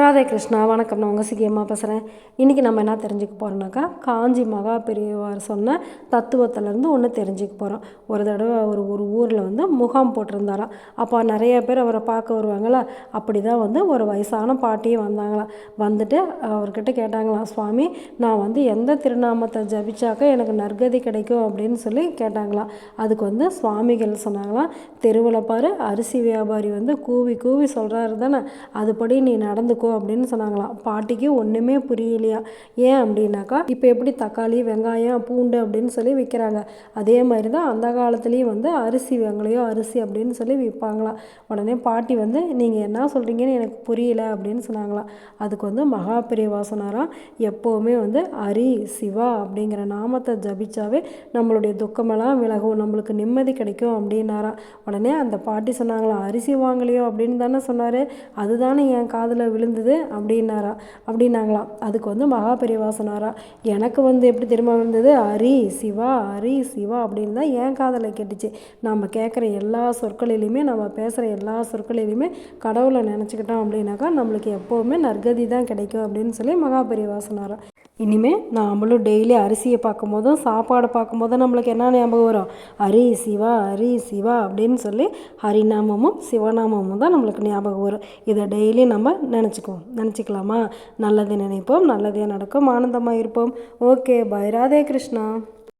ராதே கிருஷ்ணா வணக்கம். நான் உங்கள் சிக்கியம்மா பேசுகிறேன் இன்றைக்கி நம்ம என்ன தெரிஞ்சுக்க போகிறோம்னாக்கா காஞ்சி மகா பெரியவார் சொன்ன தத்துவத்திலேருந்து ஒன்று தெரிஞ்சுக்க போகிறோம் ஒரு தடவை அவர் ஒரு ஊரில் வந்து முகாம் போட்டிருந்தாராம். அப்போ நிறைய பேர் அவரை பார்க்க வருவாங்களா அப்படி தான் வந்து ஒரு வயசான பாட்டியும் வந்தாங்களாம். வந்துட்டு அவர்கிட்ட கேட்டாங்களாம் சுவாமி நான் வந்து எந்த திருநாமத்தை ஜபிச்சாக்க எனக்கு நற்கதி கிடைக்கும்? அப்படின்னு சொல்லி கேட்டாங்களாம். அதுக்கு வந்து சுவாமிகள் சொன்னாங்களாம் தெருவில் பாரு அரிசி வியாபாரி வந்து கூவி கூவி சொல்கிறாரு தானே. அதுபடி நீ நடந்து இருக்கும் அப்படின்னு சொன்னாங்களாம். பாட்டிக்கு ஒன்றுமே புரியலையா? ஏன் அப்படின்னாக்கா இப்போ எப்படி தக்காளி வெங்காயம் பூண்டு அப்படின்னு சொல்லி விற்கிறாங்க அதே மாதிரி தான் அந்த காலத்துலேயும் வந்து அரிசி வெங்கலையோ அரிசி அப்படின்னு சொல்லி விற்பாங்களாம் உடனே பாட்டி வந்து நீங்கள் என்ன சொல்கிறீங்கன்னு எனக்கு புரியல அப்படின்னு சொன்னாங்களாம். அதுக்கு வந்து மகா பெரியவா எப்போவுமே வந்து ஹரி சிவா அப்படிங்கிற நாமத்தை ஜபிச்சாவே நம்மளுடைய துக்கமெல்லாம் விலகும் நம்மளுக்கு நிம்மதி கிடைக்கும் அப்படின்னாராம். உடனே அந்த பாட்டி சொன்னாங்களாம் அரிசி வாங்கலையோ? அப்படின்னு தானே சொன்னார். அதுதானே என் காதில் விழுந்து விழுந்தது அப்படின்னாரா? அப்படின்னாங்களாம் அதுக்கு வந்து மகா சொன்னாரா எனக்கு வந்து எப்படி தெரியுமா விழுந்தது ஹரி சிவா ஹரி சிவா அப்படின்னு தான் என் காதில் கேட்டுச்சு. நம்ம கேட்குற எல்லா சொற்களிலையுமே நம்ம பேசுகிற எல்லா சொற்களிலையுமே கடவுளை நினச்சிக்கிட்டோம் அப்படின்னாக்கா நம்மளுக்கு எப்போவுமே நற்கதி தான் கிடைக்கும் அப்படின்னு சொல்லி மகா பெரியவா இனிமேல் நாமளும் டெய்லி அரிசியை பார்க்கும்போதும் சாப்பாடு பார்க்கும்போதும் நம்மளுக்கு என்ன ஞாபகம் வரும்? ஹரி சிவா ஹரி சிவா அப்படின்னு சொல்லி ஹரிநாமமும் சிவநாமமும் தான் நம்மளுக்கு ஞாபகம் வரும். இதை டெய்லி நம்ம நினச்சிக்குவோம். நினச்சிக்கலாமா? நல்லது நினைப்போம் நல்லதே நடக்கும் ஆனந்தமாக இருப்போம். Okay bye Radhe Krishna.